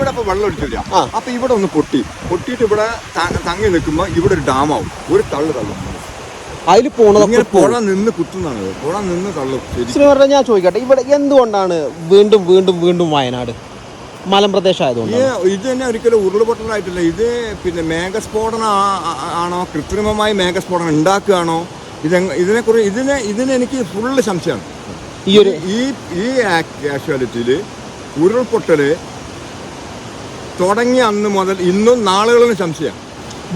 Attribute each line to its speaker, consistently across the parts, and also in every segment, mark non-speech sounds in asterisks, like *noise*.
Speaker 1: ഇവിടെ ഇപ്പൊ വെള്ളം ഒഴിച്ചില്ല. അപ്പൊ ഇവിടെ ഒന്ന് പൊട്ടി. പൊട്ടിയിട്ട് ഇവിടെ തങ്ങി നിൽക്കുമ്പോ ഇവിടെ ഒരു ഡാം ആവും. ഒരു തള്ളു തള്ളും.
Speaker 2: അതിൽ പോണത്
Speaker 1: ഇങ്ങനെ പുഴ നിന്ന് കുത്തുന്നതാണ്. പുഴ നിന്ന് തള്ളും. ശരി.
Speaker 2: ഞാൻ ചോദിക്കട്ടെ. ഇവിടെ എന്തുകൊണ്ടാണ് വീണ്ടും വീണ്ടും വീണ്ടും വയനാട്? മലമ്പ്രദേശം ആയതുകൊണ്ട്
Speaker 1: ഇത് തന്നെ ഒരിക്കലും ഉരുൾപൊട്ടലായിട്ടില്ല. ഇത് പിന്നെ മേഘസ്ഫോടനം ആണോ? കൃത്രിമമായി മേഘസ്ഫോടനം ഉണ്ടാക്കുകയാണോ? ഇത് ഇതിനെക്കുറിച്ച് ഇതിനെ ഇതിന് എനിക്ക് ഫുള്ള് സംശയമാണ്.
Speaker 2: ഈ ഒരു
Speaker 1: ഈ ഈ കാഷ്വാലിറ്റിയിൽ ഉരുൾപൊട്ടൽ തുടങ്ങിയ അന്ന് മുതൽ ഇന്നും നാളുകളിലും സംശയം.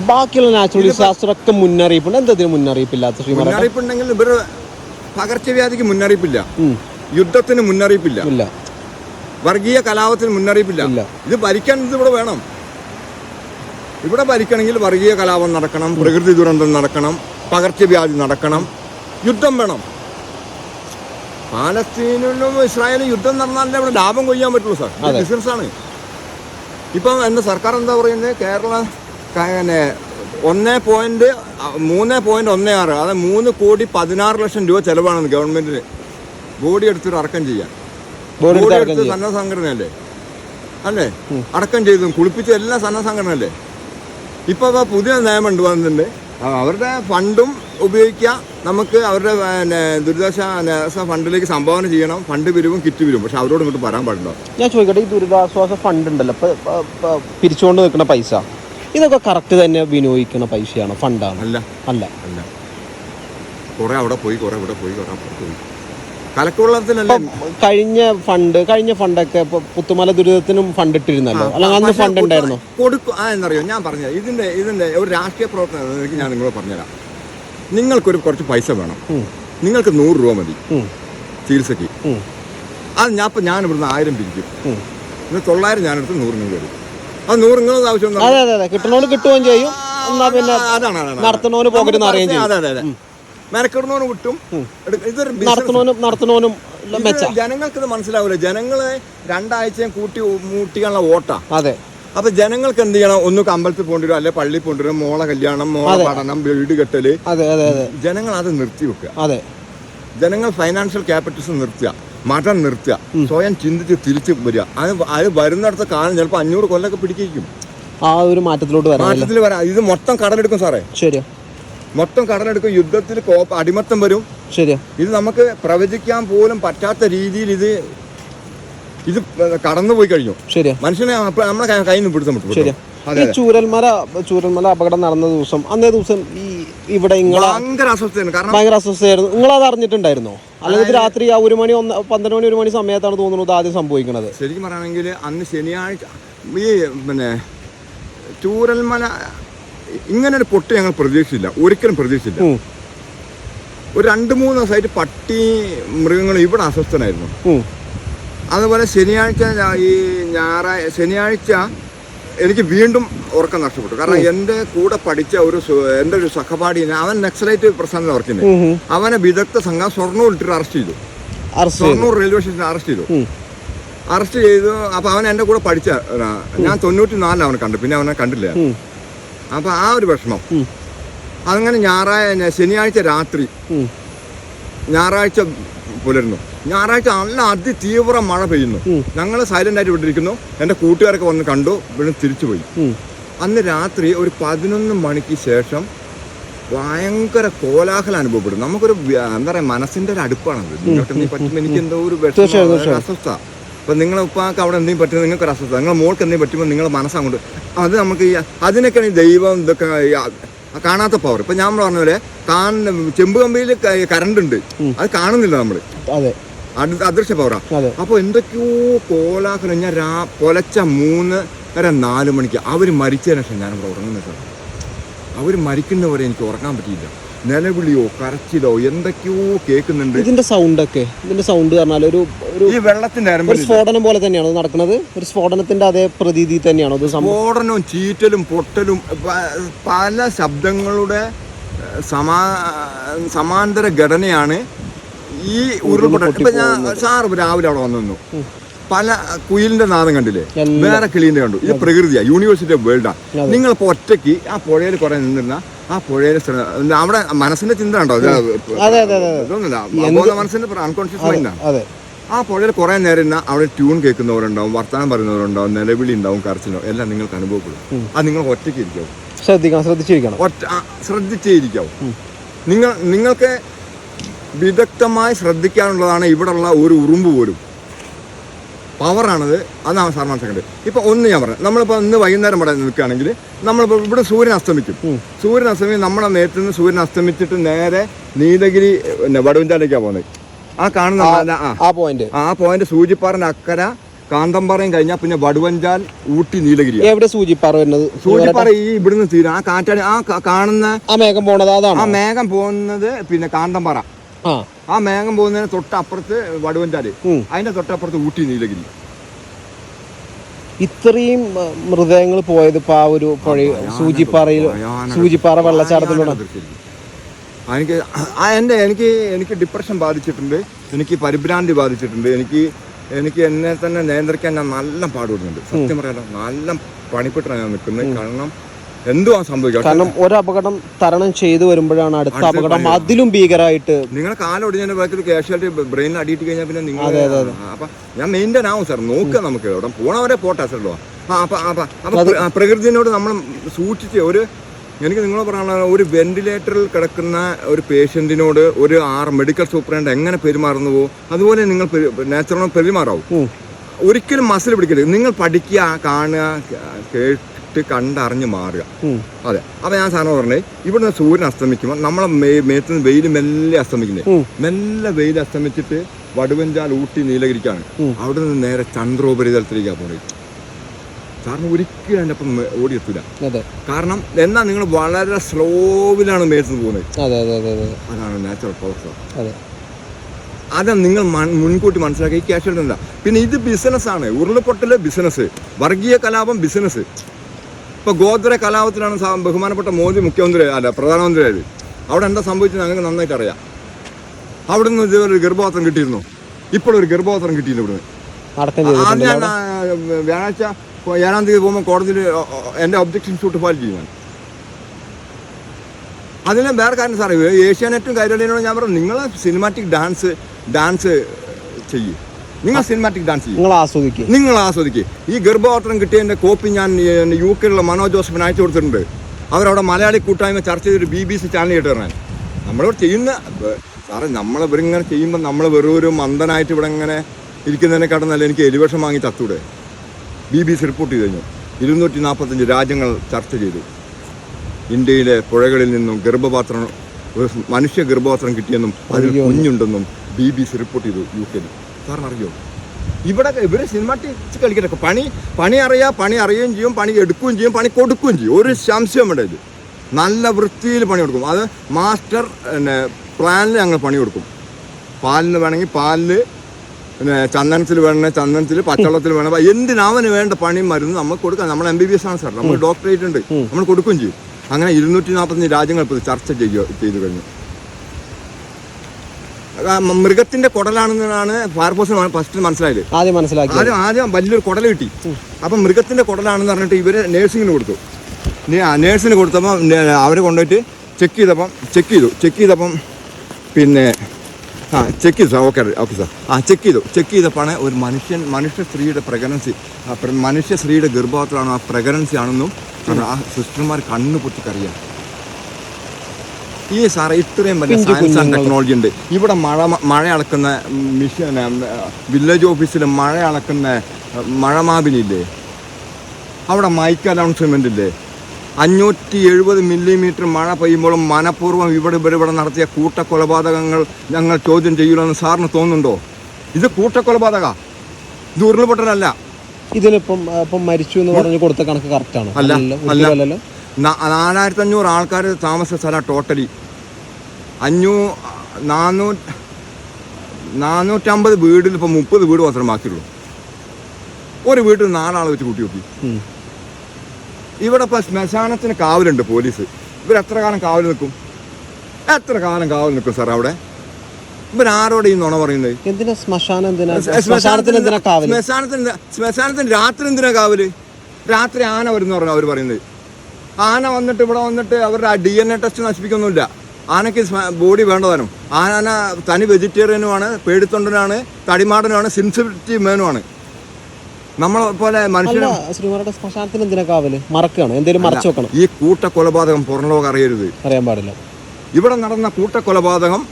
Speaker 2: ബാക്കിയുള്ള നാച്ചുറൽ ഡിസാസ്റ്റർ ഒക്കെ മുന്നറിയിപ്പുണ്ട് എന്തെങ്കിലും മുന്നറിയിപ്പില്ലാത്ത
Speaker 1: മുന്നറിയിപ്പുണ്ടെങ്കിൽ ഇവർ പകർച്ചവ്യാധിക്ക് മുന്നറിയിപ്പില്ല. യുദ്ധത്തിന് മുന്നറിയിപ്പില്ല.
Speaker 2: ഇല്ല.
Speaker 1: വർഗീയ കലാപത്തിന് മുന്നറിയിപ്പില്ല. ഇത് ഭരിക്കാൻ ഇത് ഇവിടെ വേണം. ഇവിടെ ഭരിക്കണമെങ്കിൽ വർഗീയ കലാപം നടക്കണം പ്രകൃതി ദുരന്തം നടക്കണം പകർച്ചവ്യാധി നടക്കണം യുദ്ധം വേണം. പാലസ്തീനിലും ഇസ്രായേലും യുദ്ധം നടന്നാലേ ഇവിടെ ലാഭം കൊയ്യാൻ പറ്റുള്ളൂ സാർ.
Speaker 2: ബിസിനസ്
Speaker 1: ബിസിനസ്സാണ്. ഇപ്പം എന്താ സർക്കാർ എന്താ പറയുന്നത് കേരള പിന്നെ ഒന്ന് പോയിന്റ് മൂന്ന് പോയിന്റ് ഒന്ന് ആറ് അതായത് മൂന്ന് കോടി പതിനാറ് ലക്ഷം രൂപ ചെലവാണ് ഗവൺമെന്റിന്. ബോഡി എടുത്തിട്ട് അടക്കം ചെയ്യാൻ. ബോഡി
Speaker 2: എടുത്ത്
Speaker 1: സന്നദ്ധ സംഘടനയല്ലേ അല്ലേ? അടക്കം ചെയ്തും കുളിപ്പിച്ച എല്ലാ സന്നദ്ധ സംഘടനയല്ലേ ഇപ്പൊ ഇപ്പൊ പുതിയ നിയമം വന്നിട്ടുണ്ട്. അവരുടെ ഫണ്ടും ഉപയോഗിക്കാം നമുക്ക് അവരുടെ പിന്നെ ദുരിതാശ്വാസ ഫണ്ടിലേക്ക് സംഭാവന ചെയ്യണം. ഫണ്ട് പിരിവും കിറ്റ് വരും പക്ഷെ അവരോട് ഇങ്ങോട്ട് പറയാൻ പാടില്ല
Speaker 2: ഞാൻ ചോദിക്കട്ടെ ഈ ദുരിതാശ്വാസ ഫണ്ട് ഉണ്ടല്ലോ ഇപ്പൊ പിരിച്ചുകൊണ്ട് നിൽക്കുന്ന പൈസ. ഇതൊക്കെ കറക്റ്റ് തന്നെ വിനിയോഗിക്കുന്ന പൈസയാണ്? ഫണ്ടാണ്?
Speaker 1: അല്ല.
Speaker 2: അല്ല.
Speaker 1: അല്ല. കുറെ അവിടെ പോയി കുറെ അവിടെ പോയി കുറെ അപ്പുറത്ത് പോയി. കലക്കുള്ളത്തിനല്ലേ
Speaker 2: കഴിഞ്ഞ ഫണ്ട് കഴിഞ്ഞ ഫണ്ടൊക്കെ പുത്തുമല ദുരിതത്തിനും ഫണ്ട് ഇട്ടിരുന്നല്ലോ. അല്ലെങ്കിൽ അന്ന് ഫണ്ട് ഉണ്ടായിരുന്നു?
Speaker 1: കൊടുക്കും ആ എന്നറിയോ? ഞാൻ പറഞ്ഞത് ഇതിന്റെ ഇതിന്റെ ഒരു രാഷ്ട്രീയ പ്രവർത്തനം ഞാൻ നിങ്ങളോട് പറഞ്ഞുതരാം. നിങ്ങൾക്കൊരു കുറച്ച് പൈസ വേണം. നിങ്ങൾക്ക് നൂറ് രൂപ മതി. ചികിത്സയ്ക്ക്. അത് ഞാൻ ഇപ്പം ഞാൻ ഇവിടുന്ന് ആയിരം പിരിക്കും. പിന്നെ തൊള്ളായിരം ഞാനെടുത്ത് നൂറ് നിങ്ങൾ വരും അത് നൂറ് നിങ്ങളത് ആവശ്യം?
Speaker 2: അതെ അതെ കിട്ടുകയും ചെയ്യും. എന്നാ പിന്നെ
Speaker 1: അതാണ് അതാണ്
Speaker 2: നടത്തണോന് പോക്കറ്റ് നിറയുകയും ചെയ്യും.
Speaker 1: അതെ അതെ അതെ. മെനക്കെടുന്നവന് വിട്ടും എടുക്ക- ഇതൊരു business.
Speaker 2: നടത്തണോനും
Speaker 1: ജനങ്ങൾക്ക് ഇത് മനസ്സിലാവില്ല ജനങ്ങളെ രണ്ടാഴ്ചയും കൂട്ടി മൂട്ടിക്കാനുള്ള വോട്ടാ.
Speaker 2: അതെ.
Speaker 1: അപ്പൊ ജനങ്ങൾക്ക് എന്ത് ചെയ്യണം? ഒന്ന് അമ്പലത്തിൽ പോകേണ്ടി വരും. അല്ലെ പള്ളി പോകേണ്ടി വരും. മോളെ കല്യാണം മോളെ പഠനം വീട് കെട്ടൽ.
Speaker 2: അതെ അതെ അതെ.
Speaker 1: ജനങ്ങൾ അത് നിർത്തി വെക്കുക.
Speaker 2: അതെ.
Speaker 1: ജനങ്ങൾ ഫൈനാൻഷ്യൽ ക്യാപിറ്റൽസ് നിർത്തുക. മഠം നിർത്തുക. സ്വയം ചിന്തിച്ച് തിരിച്ചു വരിക. അത് അത് വരുന്നിടത്ത് കാലം ചിലപ്പോൾ അഞ്ഞൂറ് കൊല്ലൊക്കെ പിടിക്കും
Speaker 2: ആ ഒരു മാറ്റത്തിലോട്ട് വരാം
Speaker 1: മാറ്റത്തിൽ വരാം. ഇത് മൊത്തം കടലെടുക്കും സാറേ.
Speaker 2: ശരിയാ.
Speaker 1: മൊത്തം കടലെടുക്കും. യുദ്ധത്തിൽ അടിമത്തം വരും.
Speaker 2: ശരിയാ.
Speaker 1: ഇത് നമുക്ക് പ്രവചിക്കാൻ പോലും പറ്റാത്ത രീതിയിൽ ഇത് ഇത് കടന്നു പോയി കഴിഞ്ഞു.
Speaker 2: ശരിയാ.
Speaker 1: മനുഷ്യനെ നമ്മുടെ കയ്യിൽ നിന്ന് പിടുത്തം വിട്ടു
Speaker 2: ശരിയാ. ഈ ചൂരൽമല ചൂരൽമല അപകടം നടന്ന ദിവസം അന്നേ ദിവസം ഈ ഇവിടെ
Speaker 1: ഭയങ്കര
Speaker 2: അസ്വസ്ഥയായിരുന്നു അസ്വസ്ഥയായിരുന്നു. നിങ്ങളത് അറിഞ്ഞിട്ടുണ്ടായിരുന്നോ? അല്ലെങ്കിൽ രാത്രി ആ ഒരു മണി ഒന്ന് പന്ത്രണ്ട് മണി ഒരു മണി സമയത്താണ് തോന്നുന്നത് ആദ്യം സംഭവിക്കുന്നത്
Speaker 1: ശരിക്കും പറയുകയാണെങ്കിൽ അന്ന് ശനിയാഴ്ച ഈ പിന്നെ ചൂരൽമല ഇങ്ങനെ ഒരു പൊട്ട് ഞങ്ങൾ പ്രതീക്ഷിച്ചില്ല. ഒരിക്കലും പ്രതീക്ഷിച്ചില്ല. ഒരു രണ്ട് മൂന്ന് ദിവസമായിട്ട് പട്ടി മൃഗങ്ങൾ ഇവിടെ അസ്വസ്ഥനായിരുന്നു. അതുപോലെ ശനിയാഴ്ച ഈ ഞായറാഴ്ച ശനിയാഴ്ച എനിക്ക് വീണ്ടും ഉറക്കം നഷ്ടപ്പെട്ടു. കാരണം എന്റെ കൂടെ പഠിച്ച ഒരു എന്റെ ഒരു സഹപാഠിനെ അവൻ നക്സലൈറ്റ് പ്രസ്ഥാനത്തിൽ വർക്കുന്നത്
Speaker 2: ഉം, ഉം.
Speaker 1: അവനെ വിദഗ്ധ സംഘം സ്വർണൂർ ഇട്ടിട്ട് അറസ്റ്റ് ചെയ്തു. സ്വർണൂർ. റെയിൽവേ സ്റ്റേഷനിൽ അറസ്റ്റ് ചെയ്തു. അറസ്റ്റ് ചെയ്തു. അപ്പൊ അവൻ എന്റെ കൂടെ പഠിച്ച ഞാൻ തൊണ്ണൂറ്റി നാലിൽ അവനെ കണ്ടു. പിന്നെ അവനെ കണ്ടില്ല. അപ്പൊ ആ ഒരു വിഷമം.
Speaker 2: അതങ്ങനെ
Speaker 1: അങ്ങനെ ഞായറാഴ്ച ശനിയാഴ്ച രാത്രി ഞായറാഴ്ച പുലരുന്നു ഞായറാഴ്ച നല്ല അതിതീവ്ര മഴ പെയ്യുന്നു. ഞങ്ങൾ സൈലന്റ് ആയിട്ട് വിട്ടിരിക്കുന്നു എന്റെ കൂട്ടുകാരൊക്കെ വന്ന് കണ്ടു. വീണ്ടും തിരിച്ചു
Speaker 2: പോയി.
Speaker 1: അന്ന് രാത്രി ഒരു പതിനൊന്ന് മണിക്ക് ശേഷം ഭയങ്കര കോലാഹലം അനുഭവപ്പെടും നമുക്കൊരു എന്താ പറയാ മനസ്സിന്റെ ഒരു അടുപ്പാണത്. നിങ്ങൾക്ക് പറ്റുമ്പോൾ എനിക്ക് എന്തോ ഒരു അസ്വസ്ഥ. അപ്പൊ നിങ്ങളെ ഉപ്പാക്ക് അവിടെ എന്തെങ്കിലും പറ്റും നിങ്ങൾക്ക് ഒരു അസ്വസ്ഥ നിങ്ങളെ മോൾക്ക് എന്തെങ്കിലും പറ്റുമ്പോൾ നിങ്ങളുടെ മനസ്സങ്ങോട്ട് അത് നമുക്ക് ഈ അതിനൊക്കെയാണ് ഈ ദൈവം ഇതൊക്കെ കാണാത്ത പവർ ഇപ്പൊ ഞാൻ പറഞ്ഞ പോലെ കാണുന്ന ചെമ്പ് കമ്പിയിൽ കറണ്ട് ഉണ്ട്. അത് കാണുന്നില്ല നമ്മൾ
Speaker 2: അതെ.
Speaker 1: അദൃശ്യ പൗറ
Speaker 2: അപ്പൊ
Speaker 1: അപ്പോൾ എന്തൊക്കെയോ കോലാഹലം. ഞാൻ രാ പൊലച്ച മൂന്ന് വരെ നാല് മണിക്ക്. അവർ മരിച്ചതിന് ശേഷം ഞാനിവിടെ ഉറങ്ങുന്നത് സാർ അവർ മരിക്കുന്നവരെ എനിക്ക് ഉറക്കാൻ പറ്റിയില്ല. നിലവിളിയോ കരച്ചിലോ എന്തൊക്കെയോ കേൾക്കുന്നുണ്ട്.
Speaker 2: ഇതിന്റെ സൗണ്ട് ഒക്കെ ഇതിന്റെ സൗണ്ട് പറഞ്ഞാൽ ഒരു
Speaker 1: ഈ വെള്ളത്തിന്റെ
Speaker 2: ഒരു സ്ഫോടനം പോലെ തന്നെയാണ് നടക്കുന്നത്? ഒരു സ്ഫോടനത്തിന്റെ അതേ പ്രതീതി തന്നെയാണോ
Speaker 1: സ്ഫോടനവും ചീറ്റലും പൊട്ടലും പല ശബ്ദങ്ങളുടെ സമാ സമാന്തര ഘടനയാണ് ഈ ഉരുൾപൊട്ടൽ ഇപ്പൊ ഞാൻ സാറ് രാവിലെ അവിടെ വന്നു നിന്നു പല കുയിലിന്റെ നാദം കണ്ടില്ലേ? വേറെ കിളീന്റെ കണ്ടു. ഇത് പ്രകൃതിയാണ് യൂണിവേഴ്സിറ്റി ഓഫ് വേൾഡാ.
Speaker 2: നിങ്ങൾ
Speaker 1: നിങ്ങളിപ്പോ ഒറ്റയ്ക്ക് ആ പുഴയിൽ കുറെ നിന്നിരുന്ന ആ പുഴയിലെ അവിടെ മനസ്സിന്റെ ചിന്ത ഉണ്ടോ. ഇതൊന്നുമില്ല. മനസ്സിന്റെ അൺകോൺഷ്യസ് മൈൻഡാണ് ആ. പുഴയിൽ കുറെ നേരം ഇരുന്ന അവിടെ ട്യൂൺ കേൾക്കുന്നവരുണ്ടാവും വർത്തമാനം പറയുന്നവരുണ്ടാവും നിലവിളി ഉണ്ടാവും കരച്ചിലുണ്ടാവും എല്ലാം നിങ്ങൾക്ക് അനുഭവപ്പെടും. അത് നിങ്ങൾ ഒറ്റയ്ക്ക് ഇരിക്കാവും
Speaker 2: ശ്രദ്ധിക്കണം ശ്രദ്ധിച്ചിരിക്കണം.
Speaker 1: ഒറ്റ ശ്രദ്ധിച്ചേ ഇരിക്കാവും നിങ്ങൾ നിങ്ങൾക്ക് വിദഗ്ധമായി ശ്രദ്ധിക്കാനുള്ളതാണ് ഇവിടെയുള്ള ഒരു ഉറുമ്പ് പോലും. പവറാണത് അതാണ് സാർ മനസ്സിലാക്കേണ്ടത് ഇപ്പൊ ഒന്ന് ഞാൻ പറയാം. നമ്മളിപ്പോൾ ഇന്ന് വൈകുന്നേരം ഇവിടെ നിൽക്കുകയാണെങ്കിൽ നമ്മളിപ്പോൾ ഇവിടെ സൂര്യൻ അസ്തമിക്കും. സൂര്യൻ അസ്തമിക്കും നമ്മുടെ നേരത്തെ നിന്ന് സൂര്യൻ അസ്തമിച്ചിട്ട് നേരെ നീലഗിരി പിന്നെ വടവിഞ്ചാലേക്കാണ് പോകുന്നത് ആ കാണുന്ന ആ
Speaker 2: പോയിന്റ്
Speaker 1: ആ. പോയിന്റ് സൂചിപ്പാറന്റെ അക്കര കാന്തമ്പാറയും കഴിഞ്ഞാൽ പിന്നെ വടുവഞ്ചാൽ ഊട്ടി നീലഗിരി.
Speaker 2: എവിടെ സൂചിപ്പാറ വരുന്നത്?
Speaker 1: സൂചിപ്പാറ ഈ ഇവിടുന്ന് തീരും ആ കാറ്റാടി ആ കാണുന്ന
Speaker 2: ആ മേഘം പോണത്
Speaker 1: ആ മേഘം പോകുന്നത് പിന്നെ കാന്തമ്പാറ
Speaker 2: ആ.
Speaker 1: മേഘം പോകുന്നതിന് തൊട്ടപ്പുറത്ത്
Speaker 2: ഉം.
Speaker 1: അതിന്റെ തൊട്ടപ്പുറത്ത് ഊട്ടി നീലഗിരി.
Speaker 2: ഇത്രയും മൃതദേഹങ്ങൾ പോയത് ഇപ്പൊ ആ ഒരു പുഴ സൂചിപ്പാറയിൽ സൂചിപ്പാറ വെള്ളച്ചാട്ടത്തിലൂടെ.
Speaker 1: എനിക്ക് ആ എന്റെ എനിക്ക് എനിക്ക് ഡിപ്രഷൻ ബാധിച്ചിട്ടുണ്ട്. എനിക്ക് പരിഭ്രാന്തി ബാധിച്ചിട്ടുണ്ട്. എനിക്ക് എനിക്ക് എന്നെ തന്നെ നിയന്ത്രിക്കാൻ ഞാൻ നല്ല പാടുപെടുന്നുണ്ട്. സത്യം പറയാലോ നല്ല പണിപ്പെട്ടാണ് ഞാൻ നിൽക്കുന്നത്. കാരണം എന്തുവാ സംഭവിക്കുക?
Speaker 2: കാരണം ഒരു അപകടം തരണം ചെയ്തു വരുമ്പോഴാണ് അടുത്ത അപകടം അതിലും ഭീകരമായിട്ട്
Speaker 1: നിങ്ങളെ കാലൊടിഞ്ഞതിന്റെ ബാക്കിൽ കാഷ്വാലിറ്റി ബ്രെയിനിൽ അടിയിട്ട് കഴിഞ്ഞാൽ പിന്നെ നിങ്ങൾ അപ്പൊ ഞാൻ മെയിന്റൈൻ ആവും സാർ നോക്കുക നമുക്ക്. അവിടെ പോണവരെ പോട്ടെ സാർ ആ അപ്പൊ പ്രകൃതിനോട് നമ്മൾ സൂക്ഷിച്ച് ഒരു എനിക്ക് നിങ്ങൾ പറയാനുള്ള ഒരു വെന്റിലേറ്ററിൽ കിടക്കുന്ന ഒരു പേഷ്യന്റിനോട് ഒരു ആർ മെഡിക്കൽ സൂപ്രണ്ട് എങ്ങനെ പെരുമാറുന്നുവോ അതുപോലെ നിങ്ങൾ നാച്ചുറൽ പെരുമാറാവും. ഒരിക്കലും മസിൽ പിടിക്കരുത്. നിങ്ങൾ പഠിക്കുക കാണുക കേട്ട് കണ്ടറിഞ്ഞ് മാറുക. അതെ. അപ്പൊ ഞാൻ സാറിന് പറഞ്ഞേ ഇവിടുന്ന് സൂര്യൻ അസ്തമിക്കുമ്പോൾ നമ്മളെ മേ- മേത്തുനിന്ന് വെയിൽ മെല്ലെ അസ്തമിക്കുന്നത് മെല്ലെ വെയിൽ അസ്തമിച്ചിട്ട് വടുവഞ്ചാൽ ഊട്ടി നീലഗിരിക്കാണ്. അവിടെ നിന്ന് നേരെ ചന്ദ്രോപരിതലത്തിലേക്കാണ് പോകുന്നത് സാറിന് ഒരിക്കലും എന്റെ ഒപ്പം
Speaker 2: ഓടിയെത്തില്ല
Speaker 1: കാരണം എന്നാ നിങ്ങൾ വളരെ സ്ലോവിലാണ് മേത്ത് പോകുന്നത്
Speaker 2: അതെ അതെ അതെ അതെ.
Speaker 1: അതാണ് നാച്ചുറൽ പവർ സാർ
Speaker 2: അതെ
Speaker 1: നിങ്ങൾ മുൻകൂട്ടി മനസ്സിലാക്കി. ക്യാഷ് ഇടുന്നില്ല പിന്നെ ഇത് ബിസിനസ്സാണ് ഉരുളപ്പൊട്ടൽ ബിസിനസ് വർഗീയ കലാപം ബിസിനസ് ഇപ്പൊ ഗോത്ര കലാപത്തിലാണ് ബഹുമാനപ്പെട്ട മോദി മുഖ്യമന്ത്രി അല്ല പ്രധാനമന്ത്രിയായത്. അവിടെ എന്താ സംഭവിച്ചത് ഞങ്ങൾക്ക് നന്നായിട്ട് അറിയാം. അവിടെ നിന്ന് ഇതുപോലെ ഒരു ഗർഭപാത്രം കിട്ടിയിരുന്നു. ഇപ്പോഴൊരു ഗർഭപാത്രം കിട്ടിയില്ല
Speaker 2: ഇവിടെ
Speaker 1: ആദ്യം ഞാൻ വ്യാഴാഴ്ച ഏഴാം തീയതി പോകുമ്പോൾ കോടതിയിൽ എന്റെ ഒബ്ജക്ഷൻ ഷൂട്ട് ഫയൽ ചെയ്യും ഞാൻ. അതിന് വേറെ കാര്യം സാറേ ഏഷ്യാനെറ്റും കൈരളിനോട് ഞാൻ പറഞ്ഞു നിങ്ങൾ സിനിമാറ്റിക് ഡാൻസ് ഡാൻസ് ചെയ്യും. നിങ്ങൾ സിനിമാറ്റിക് ഡാൻസ് ചെയ്യും
Speaker 2: നിങ്ങൾ ആസ്വദിക്കുക
Speaker 1: നിങ്ങൾ ആസ്വദിക്കുക ഈ ഗർഭപാത്രം കിട്ടിയതിന്റെ കോപ്പി ഞാൻ യു കെയിലുള്ള മനോജ് ജോസഫിന് അയച്ചു കൊടുത്തിട്ടുണ്ട്. അവരവിടെ മലയാളി കൂട്ടായ്മ ചർച്ച ചെയ്തൊരു ബി ബി സി ചാനൽ കേട്ട് പറഞ്ഞാൽ നമ്മളിവിടെ ചെയ്യുന്ന സാറേ സാറേ നമ്മളിവരിങ്ങനെ ചെയ്യുമ്പോൾ നമ്മൾ വെറും ഒരു മന്ദനായിട്ട് ഇവിടെ ഇങ്ങനെ ഇരിക്കുന്നതിനെക്കാട്ടും കടന്നല്ല എനിക്ക് എലിവേഷം വാങ്ങി ചത്തൂടെ. ബി ബി സി റിപ്പോർട്ട് ചെയ്ത് കഴിഞ്ഞു. ഇരുന്നൂറ്റി നാൽപ്പത്തഞ്ച് രാജ്യങ്ങൾ ചർച്ച ചെയ്തു. ഇന്ത്യയിലെ പുഴകളിൽ നിന്നും ഗർഭപാത്രം മനുഷ്യ ഗർഭപാത്രം കിട്ടിയെന്നും അതിൽ. കുഞ്ഞുണ്ടെന്നും ബി ബി സി റിപ്പോർട്ട് ചെയ്തു യു കെയിൽ. സാറിന് അറിയോ ഇവിടെ ഇവർ ടീച്ച് കളിക്കട്ടെ. പണി പണി അറിയാ പണി അറിയുകയും ചെയ്യും പണി എടുക്കുകയും ചെയ്യും പണി കൊടുക്കുകയും ചെയ്യും. ഒരു സംശയം വേണ്ട ഇത്. നല്ല വൃത്തിയിൽ പണി കൊടുക്കും. അത് മാസ്റ്റർ പിന്നെ പ്ലാനിൽ ഞങ്ങൾ പണി കൊടുക്കും. പാലിന് വേണമെങ്കിൽ പാലിൽ പിന്നെ ചന്ദനത്തിൽ വേണേ ചന്ദനത്തിൽ പച്ചവെള്ളത്തിൽ വേണം എന്തിനവന് വേണ്ട പണിയും മരുന്ന് നമുക്ക് കൊടുക്കാം. നമ്മൾ എം ബി ബി എസ് ആണ് സാർ. നമ്മൾ ഡോക്ടറേറ്റ് ഉണ്ട്. നമ്മൾ കൊടുക്കുകയും ചെയ്യും. അങ്ങനെ ഇരുന്നൂറ്റി നാൽപ്പത്തഞ്ച് രാജ്യങ്ങൾ ഇപ്പോൾ ചർച്ച ചെയ്യുക ചെയ്തു കഴിഞ്ഞു. മൃഗത്തിന്റെ കുടലാണെന്നാണ് ഫയർഫോഴ്സിന് ഫസ്റ്റ് മനസ്സിലായത്.
Speaker 2: ആദ്യം മനസ്സിലാക്കി
Speaker 1: ആദ്യം ആദ്യം വലിയൊരു കുടൽ കിട്ടി. അപ്പം മൃഗത്തിന്റെ കുടലാണെന്ന് പറഞ്ഞിട്ട് ഇവർ നേഴ്സിങ്ങിന് കൊടുത്തു. നേഴ്സിന് കൊടുത്തപ്പം അവർ കൊണ്ടുപോയിട്ട് ചെക്ക് ചെയ്തപ്പം ചെക്ക് ചെയ്തു ചെക്ക് ചെയ്തപ്പം പിന്നെ ആ ചെക്ക് ചെയ്തു സാർ ഓക്കെ ഓക്കെ സാർ. ആ ചെക്ക് ചെയ്തു. ചെക്ക് ചെയ്തപ്പോഴാണ് ഒരു മനുഷ്യൻ മനുഷ്യ സ്ത്രീയുടെ പ്രഗ്നൻസി. ആ മനുഷ്യ സ്ത്രീയുടെ ഗർഭപാത്രമാണോ ആ പ്രഗ്നൻസി ആണെന്നും ആ സിസ്റ്റർമാർ കണ്ണു പൊട്ടിക്കറിയാം ഈ സാറേ ഇത്രയും വലിയ സയൻസ് ആൻഡ് ടെക്നോളജി ഉണ്ട്. ഇവിടെ മഴ മഴ അളക്കുന്ന മിഷൻ വില്ലേജ് ഓഫീസിൽ മഴ അളക്കുന്ന മഴമാപിനില്ലേ അവിടെ മൈക്ക് അനൗൺസ്മെന്റ് ഇല്ലേ? അഞ്ഞൂറ്റി എഴുപത് മില്ലിമീറ്റർ മഴ പെയ്യുമ്പോഴും മനഃപൂർവം ഇവിടെ ഇവിടെ ഇവിടെ നടത്തിയ കൂട്ടക്കൊലപാതകങ്ങൾ ഞങ്ങൾ ചോദ്യം ചെയ്യൂലെന്ന് സാറിന് തോന്നുന്നുണ്ടോ? ഇത് കൂട്ടക്കൊലപാതക. ഇത് ഉരുൾപൊട്ടലല്ല.
Speaker 2: ഇതിലിപ്പം മരിച്ചു എന്ന് പറഞ്ഞു കൊടുത്ത കണക്ക് കറക്റ്റ് ആണ്.
Speaker 1: അല്ല,
Speaker 2: അല്ലല്ലോ?
Speaker 1: അല്ല. ന- നാലായിരത്തി അഞ്ഞൂറ് ആൾക്കാർ താമസ സ്ഥലം ടോട്ടലി. അഞ്ഞൂ നാനൂ നാനൂറ്റമ്പത് വീടിൽ ഇപ്പം മുപ്പത് വീട് മാത്രം ബാക്കിയുള്ളൂ. ഒരു വീട്ടിൽ നാലാൾ വെച്ച് കൂട്ടി നോക്കി. ഇവിടെ ഇപ്പം ശ്മശാനത്തിന് കാവലുണ്ട് പോലീസ്. ഇവർ എത്ര കാലം കാവൽ നിൽക്കും? എത്ര കാലം കാവൽ നിൽക്കും സാർ അവിടെ? ഇവരാരോടെ ഈ നുണ പറയുന്നത്
Speaker 2: ശ്മശാനത്തിന്
Speaker 1: ശ്മശാനത്തിന് രാത്രി എന്തിനാ കാവൽ? രാത്രി ആന വരുന്ന പറഞ്ഞു അവർ പറയുന്നത്. ആന വന്നിട്ട് ഇവിടെ വന്നിട്ട് അവരുടെ ഡി എൻ എ ടെസ്റ്റ് നശിപ്പിക്കൊന്നുമില്ല. ആനയ്ക്ക് ബോഡി വേണ്ടതാനും. ആന തനി വെജിറ്റേറിയനുമാണ് പേടിത്തൊണ്ടനാണ് തടിമാടനുമാണ് സെൻസിറ്റിവ് മേനുമാണ് നമ്മളെ പോലെ മനുഷ്യന്
Speaker 2: ശ്രീമാരുടെ ശ്മശാനത്തിന് എന്തിനാ കാവൽ? മറക്കാണ്? എന്തെങ്കിലും മറച്ചു വെക്കണം?
Speaker 1: ഈ കൂട്ട കൊലപാതകം പുറം ലോകം അറിയരുത്.
Speaker 2: അറിയാൻ പാടില്ല.
Speaker 1: ഇവിടെ നടന്ന കൂട്ട കൊലപാതകം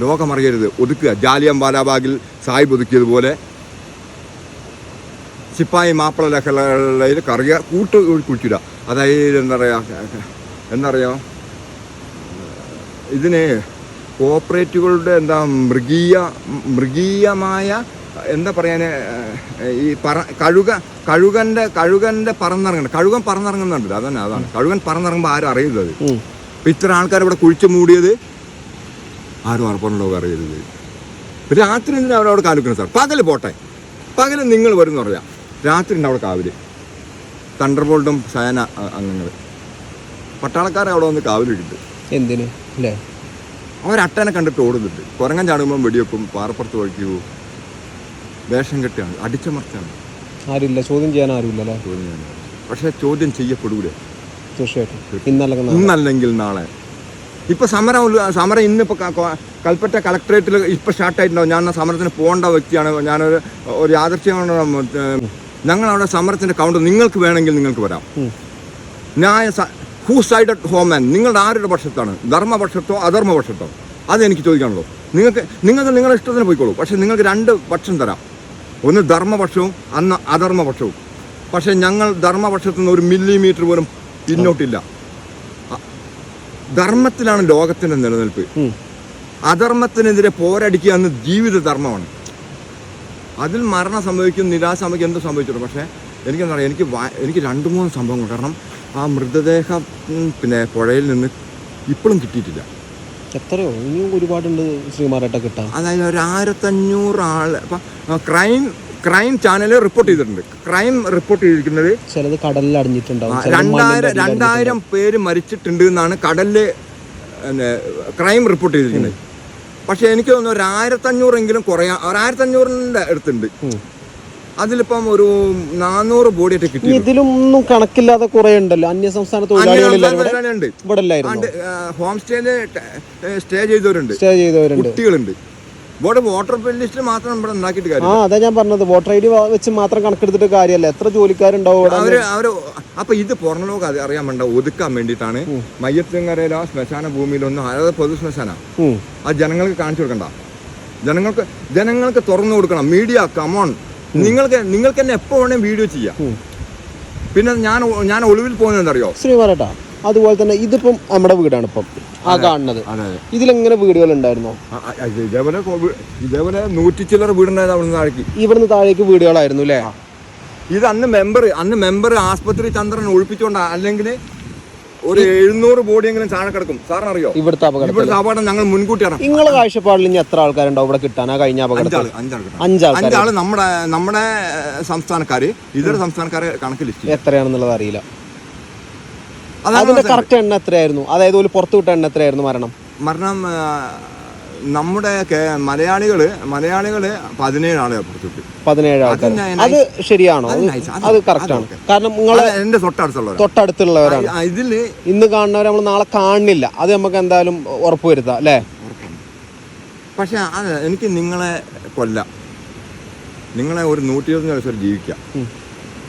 Speaker 1: ലോകം അറിയരുത്. ഒതുക്കുക. ജാലിയം ബാലാബാഗിൽ സാഹിബ് ഒതുക്കിയതുപോലെ സിപ്പായി മാപ്പിള ലഹളയിൽ കറിയ കൂട്ട് കുഴിച്ചിടുക. അതായത് എന്താ പറയുക എന്താ പറയുക ഇതിന് കോപ്പറേറ്റുകളുടെ എന്താ മൃഗീയ മൃഗീയമായ എന്താ പറയാൻ ഈ പറ കഴുക കഴുകന്റെ കഴുകന്റെ പറന്നിറങ്ങുന്നത് കഴുകൻ പറന്നിറങ്ങുന്നുണ്ട്. അതന്നെ അതാണ്. കഴുകൻ പറന്നിറങ്ങുമ്പോൾ ആരും അറിയുന്നത് അപ്പം ഇത്ര ആൾക്കാർ ഇവിടെ കുഴിച്ചു മൂടിയത് ആരും അർപ്പണലോകം അറിയരുത്. രാത്രി എന്തിനാണ് അവരവിടെ കാലുക്കുന്നത്? സാർ പകൽ പോട്ടെ. പകൽ നിങ്ങൾ വരും എന്ന് പറയാം രാത്രി ഉണ്ട് അവിടെ കാവൽ. തണ്ടർബോൾട്ടും സേന അ- അംഗങ്ങൾ പട്ടാളക്കാരെ അവിടെ വന്ന് കാവലിട്ടിട്ട്.
Speaker 2: എന്തിന്? അല്ലേ
Speaker 1: അവരട്ടനെ കണ്ടിട്ട് ഓടുന്നുണ്ട്. കുരങ്ങൻ ചാടുമ്പോൾ വെടിവെക്കും പാറപ്പുറത്ത് വഴിക്കൂ വേഷം കെട്ടിയാണ് അടിച്ചമർച്ചാണ്.
Speaker 2: ആരുമില്ല? ചോദ്യം ചെയ്യാൻ ആരുമില്ല അല്ലേ
Speaker 1: ചോദ്യം ചെയ്യുന്നത്. പക്ഷേ ചോദ്യം ചെയ്യപ്പെടൂലേ.
Speaker 2: തീർച്ചയായിട്ടും. ഇന്നല്ലെങ്കിൽ നാളെ.
Speaker 1: ഇന്നല്ലെങ്കിൽ നാളെ. ഇപ്പൊ സമരം സമരം ഇന്നിപ്പോ കൽപ്പറ്റ കളക്ടറേറ്റിൽ ഇപ്പൊ സ്റ്റാർട്ടായിട്ടുണ്ടാവും. ഞാൻ സമരത്തിന് പോകേണ്ട വ്യക്തിയാണ്. ഞാനൊരു ഒരു യാദർച്ഛ്യമാണ് ഞങ്ങൾ അവിടെ സമരത്തിന്റെ കൗണ്ട് നിങ്ങൾക്ക് വേണമെങ്കിൽ നിങ്ങൾക്ക് വരാം. ന്യായ ഹൂ സൈഡ് ഹോമാൻ നിങ്ങളുടെ ആരുടെ പക്ഷത്താണ്? ധർമ്മപക്ഷത്തോ അധർമ്മപക്ഷത്തോ? അത് എനിക്ക് ചോദിക്കാനുള്ളൂ. നിങ്ങൾക്ക് നിങ്ങൾക്ക് നിങ്ങളുടെ ഇഷ്ടത്തിന് പോയിക്കോളൂ. പക്ഷെ നിങ്ങൾക്ക് രണ്ട് പക്ഷം തരാം. ഒന്ന് ധർമ്മപക്ഷവും അന്ന് അധർമ്മപക്ഷവും. പക്ഷെ ഞങ്ങൾ ധർമ്മപക്ഷത്തു നിന്ന് ഒരു മില്ലിമീറ്റർ പോലും പിന്നോട്ടില്ല. ധർമ്മത്തിലാണ് ലോകത്തിന്റെ നിലനിൽപ്പ്. അധർമ്മത്തിനെതിരെ പോരടിക്കുക എന്ന ജീവിത ധർമ്മമാണ്. അതിൽ മരണം സംഭവിക്കും നിരാശ സംഭവിക്കും എന്ത് സംഭവിച്ചിട്ടുണ്ട് പക്ഷേ എനിക്കെന്താ പറയുക എനിക്ക് എനിക്ക് രണ്ട് മൂന്ന് സംഭവങ്ങൾ. കാരണം ആ മൃതദേഹം പിന്നെ പുഴയിൽ നിന്ന് ഇപ്പോഴും കിട്ടിയിട്ടില്ല.
Speaker 2: എത്രയോ ഇനിയും ഒരുപാടുണ്ട് ശ്രീമാരായിട്ട് കിട്ടാൻ.
Speaker 1: അതായത് ഒരു ആയിരത്തഞ്ഞൂറ് ആൾ ഇപ്പം ക്രൈം ക്രൈം ചാനൽ റിപ്പോർട്ട് ചെയ്തിട്ടുണ്ട്. ക്രൈം റിപ്പോർട്ട് ചെയ്തിരിക്കുന്നത്
Speaker 2: ചിലത് കടലിൽ അടിഞ്ഞിട്ടുണ്ടാവും
Speaker 1: രണ്ടായിരം രണ്ടായിരം പേര് മരിച്ചിട്ടുണ്ട് എന്നാണ് കടലിൽ ക്രൈം റിപ്പോർട്ട് ചെയ്തിരിക്കുന്നത്. പക്ഷേ എനിക്ക് തോന്നുന്നു ഒരു ആയിരത്തഞ്ഞൂറെങ്കിലും കുറയാ ഒരു ആയിരത്തഞ്ഞൂറിന്റെ അടുത്തുണ്ട്. അതിലിപ്പം ഒരു നാനൂറ് ബോഡിയായിട്ട്
Speaker 2: ആയിട്ട്
Speaker 1: കിട്ടി
Speaker 2: ഇതിലൊന്നും കണക്കില്ലാതെ കുറെ ഉണ്ടല്ലോ. അന്യ സംസ്ഥാന അല്ലായിരുന്നു
Speaker 1: ഹോം സ്റ്റേയിൽ സ്റ്റേ ചെയ്തവരുണ്ട്.
Speaker 2: സ്റ്റേ ചെയ്തവരുണ്ട്.
Speaker 1: കുട്ടികളുണ്ട്. ഇവിടെ വോട്ടർ ലിസ്റ്റിൽ മാത്രം ഇവിടെ ഉണ്ടാക്കിയിട്ട്
Speaker 2: ആ
Speaker 1: കാര്യം
Speaker 2: അതാ ഞാൻ പറഞ്ഞത്. വോട്ടർ ഐ ഡി വെച്ച് മാത്രം കണക്കെടുത്തിട്ട് കാര്യമല്ല. എത്ര ജോലിക്കാരുണ്ടാവും ഇവിടെ?
Speaker 1: അവർ അവർ അപ്പൊ ഇത് അത് അറിയാൻ വേണ്ട ഒതുക്കാൻ വേണ്ടിയിട്ടാണ് മയ്യത്തിങ്കരയിലോ ശ്മശാന ഭൂമിയിലൊന്നും അതായത് പൊതു ശ്മശാന. അത് ജനങ്ങൾക്ക് കാണിച്ചു കൊടുക്കണ്ട. ജനങ്ങൾക്ക് ജനങ്ങൾക്ക് തുറന്നു കൊടുക്കണം. മീഡിയ കമോൺ നിങ്ങൾക്ക് നിങ്ങൾക്ക് തന്നെ എപ്പോ വേണേലും വീഡിയോ ചെയ്യാം. പിന്നെ ഞാൻ ഞാൻ ഒളിവിൽ പോകുന്നതെന്നറിയോ
Speaker 2: ശ്രീമാരേട്ടാ അതുപോലെ തന്നെ ഇതിപ്പം നമ്മുടെ വീടാണ് ഇപ്പം. ആ കാണുന്നത്. ഇതിലെങ്ങനെ വീടുകൾ ഉണ്ടായിരുന്നോ
Speaker 1: ഇതേപോലെ കോ- ഇതേപോലെ നൂറ്റി ചില്ലറ വീടുണ്ടായിരുന്നു താഴേക്ക്.
Speaker 2: ഇവിടുന്ന് താഴേക്ക് വീടുകളായിരുന്നു അല്ലേ?
Speaker 1: ഇത് അന്ന് മെമ്പർ അന്ന് മെമ്പർ ആസ്പത്രി ചന്ദ്രൻ ഒഴിപ്പിച്ചോണ്ട അല്ലെങ്കിൽ ഒരു എഴുന്നൂറ് ബോഡിയെങ്കിലും ചാണ കിടക്കും. സാറിന് അറിയോ
Speaker 2: ഇവിടുത്തെ അപകടം
Speaker 1: ഇവിടുത്തെ അപകടം ഞങ്ങൾ മുൻകൂട്ടിയാണ്.
Speaker 2: നിങ്ങളെ കാഴ്ചപ്പാടിൽ ഇനി എത്ര ആൾക്കാരുണ്ടോ ഇവിടെ കിട്ടാൻ ആ കഴിഞ്ഞ
Speaker 1: അപകടം അഞ്ചാൾ നമ്മുടെ നമ്മുടെ സംസ്ഥാനക്കാര് ഇതര സംസ്ഥാനക്കാരെ കണക്ക് ലിസ്റ്റ്
Speaker 2: എത്രയാണെന്നുള്ളത് അറിയില്ല. അതിന്റെ. കറക്റ്റ് എണ്ണ എത്രയായിരുന്നു? അതായത് ഒരു പുറത്തു വിട്ട എണ്ണ എത്രയായിരുന്നു മരണം?
Speaker 1: മരണം നമ്മുടെ മലയാളികൾ മലയാളികൾ പതിനേഴ് ആളെ പുറത്തുവിട്ടു
Speaker 2: പതിനേഴ് ആൾക്കാർ
Speaker 1: അത്
Speaker 2: ശരിയാണോ?
Speaker 1: അത്.
Speaker 2: കറക്റ്റ് ആണ്. കാരണം
Speaker 1: നിങ്ങൾ എന്റെ തൊട്ടടുത്തുള്ളവരാ
Speaker 2: തൊട്ടടുത്തുള്ളവരാണ്.
Speaker 1: ഇതിൽ ഇതിൽ
Speaker 2: ഇന്ന് കാണുന്നവരെ നമ്മൾ നാളെ കാണില്ല. അത് നമുക്ക് എന്തായാലും ഉറപ്പ് വരുത്താം അല്ലേ.
Speaker 1: പക്ഷെ അത് എനിക്ക് നിങ്ങളെ കൊല്ല. നിങ്ങളെ ഒരു നൂറ്റി ഇരുപത്തഞ്ച് വയസ്സ് ജീവിക്കാം.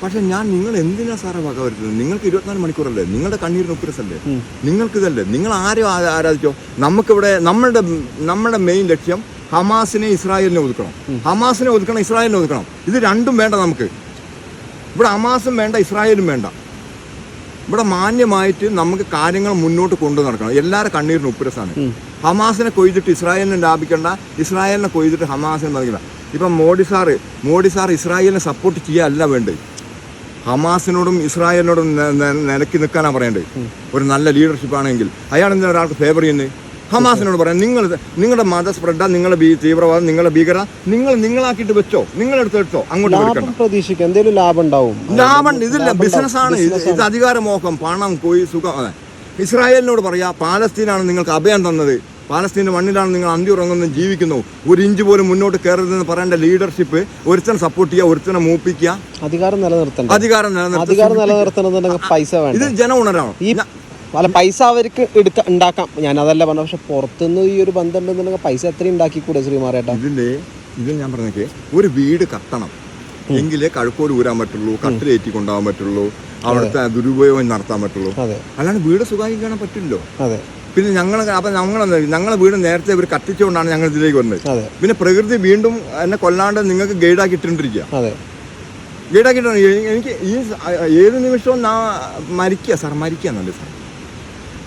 Speaker 1: പക്ഷെ ഞാൻ നിങ്ങൾ എന്തിനാ സാറേ വക വരുത്തുന്നത്? നിങ്ങൾക്ക് ഇരുപത്തിനാല് മണിക്കൂറല്ലേ? നിങ്ങളുടെ കണ്ണീരിന് ഉപ്പുരസല്ലേ?
Speaker 2: നിങ്ങൾക്ക്
Speaker 1: നിങ്ങൾക്കിതല്ലേ നിങ്ങൾ ആരും ആരാധിച്ചോ നമുക്കിവിടെ നമ്മളുടെ നമ്മുടെ മെയിൻ ലക്ഷ്യം ഹമാസിനെ ഇസ്രായേലിനെ ഒതുക്കണം. ഹമാസിനെ ഒതുക്കണം ഇസ്രായേലിനെ ഒതുക്കണം. ഇത് രണ്ടും വേണ്ട നമുക്ക്. ഇവിടെ ഹമാസും വേണ്ട ഇസ്രായേലും വേണ്ട. ഇവിടെ മാന്യമായിട്ട് നമുക്ക് കാര്യങ്ങൾ മുന്നോട്ട് കൊണ്ടു നടക്കണം. എല്ലാവരുടെ കണ്ണീരിന് ഉപ്പുരസാണ്. ഹമാസിനെ കൊയ്തിട്ട് ഇസ്രായേലിനെ ലാഭിക്കേണ്ട. ഇസ്രായേലിനെ കൊയ്തിട്ട് ഹമാസിനെ നൽകില്ല ഇപ്പം മോഡി സാറ് മോഡി സാർ ഇസ്രായേലിനെ സപ്പോർട്ട് ചെയ്യാനല്ല വേണ്ടത്. ഹമാസിനോടും ഇസ്രായേലിനോടും നെ- നെ- നിൽക്കാനാണ് പറയേണ്ടത്. ഒരു നല്ല ലീഡർഷിപ്പ് ആണെങ്കിൽ അയാൾ എന്തിനാ ഒരാൾക്ക് ഫേവർ ചെയ്യുന്നത് ഹമാസിനോട് പറയാം നിങ്ങൾ നിങ്ങളുടെ മത സ്പ്രെഡ നിങ്ങളുടെ തീവ്രവാദം നിങ്ങളുടെ ഭീകര നിങ്ങൾ നിങ്ങളാക്കിട്ട് വെച്ചോ നിങ്ങളെടുത്ത് എടുത്തോ അങ്ങോട്ട്
Speaker 2: പ്രതീക്ഷിക്കാം. എന്തെങ്കിലും ലാഭം ഉണ്ടാവും.
Speaker 1: ലാഭം ഇതില്ല
Speaker 2: ബിസിനസ്
Speaker 1: ബിസിനസ്സാണ് ഇത് അധികാരമോഹം പണം കൊയ് സുഖം ഇസ്രായേലിനോട് പറയാ പാലസ്തീനാണ് നിങ്ങൾക്ക് അഭയം തന്നത്. പാലസ്തീന്റെ മണ്ണിലാണ് നിങ്ങൾ അന്തി ഉറങ്ങുന്നത് ജീവിക്കുന്നു. ഒരു ഇഞ്ച് പോലും മുന്നോട്ട് കയറരുതെന്ന് പറയേണ്ട ലീഡർഷിപ്പ് ഒരുത്തനെ സപ്പോർട്ട് ചെയ്യുക ഒരുത്തനെ മൂപ്പിക്കുക.
Speaker 2: അധികാരം നിലനിർത്തണം
Speaker 1: അധികാരം നിലനിർത്തണം
Speaker 2: അധികാരം നിലനിർത്തണമെന്നുണ്ടെങ്കിൽ പൈസ
Speaker 1: ഇത് ജന ഉണരാണ്
Speaker 2: അല്ല പൈസ അവർക്ക് എടുക്ക ഉണ്ടാക്കാം. ഞാൻ അതല്ല പറഞ്ഞത് പക്ഷെ പുറത്തുനിന്ന് ഈ ഒരു ബന്ധം ഉണ്ടെന്നുണ്ടെങ്കിൽ പൈസ എത്ര ഉണ്ടാക്കിക്കൂടെ ശ്രീമാറേട്ടാ
Speaker 1: ഇതിന്റെ ഇതിൽ ഞാൻ പറഞ്ഞേ ഒരു വീട് കത്തണം എങ്കിലേ കഴുക്കോട് ഊരാൻ പറ്റുള്ളൂ കട്ടിലേറ്റി കൊണ്ടുപോകാൻ പറ്റുള്ളൂ അവിടുത്തെ ദുരുപയോഗം നടത്താൻ പറ്റുള്ളൂ. അല്ലാണ്ട് വീട് സുഖമായി കാണാൻ പറ്റില്ലല്ലോ.
Speaker 2: അതെ.
Speaker 1: പിന്നെ ഞങ്ങൾ അപ്പം ഞങ്ങൾ ഞങ്ങളെ വീട് നേരത്തെ ഇവർ കത്തിച്ചുകൊണ്ടാണ് ഞങ്ങൾ ഇതിലേക്ക് വന്നത്. പിന്നെ പ്രകൃതി വീണ്ടും എന്നെ കൊല്ലാണ്ട് നിങ്ങൾക്ക് ഗൈഡാക്കി ഇട്ടിട്ടിരിക്കുക
Speaker 2: അതെ.
Speaker 1: ഗൈഡാക്കി ഇട്ടുണ്ട് എനിക്ക് ഈ ഏത് നിമിഷവും ഞാൻ മരിക്കുക സാർ മരിക്കുക എന്നല്ലേ സാർ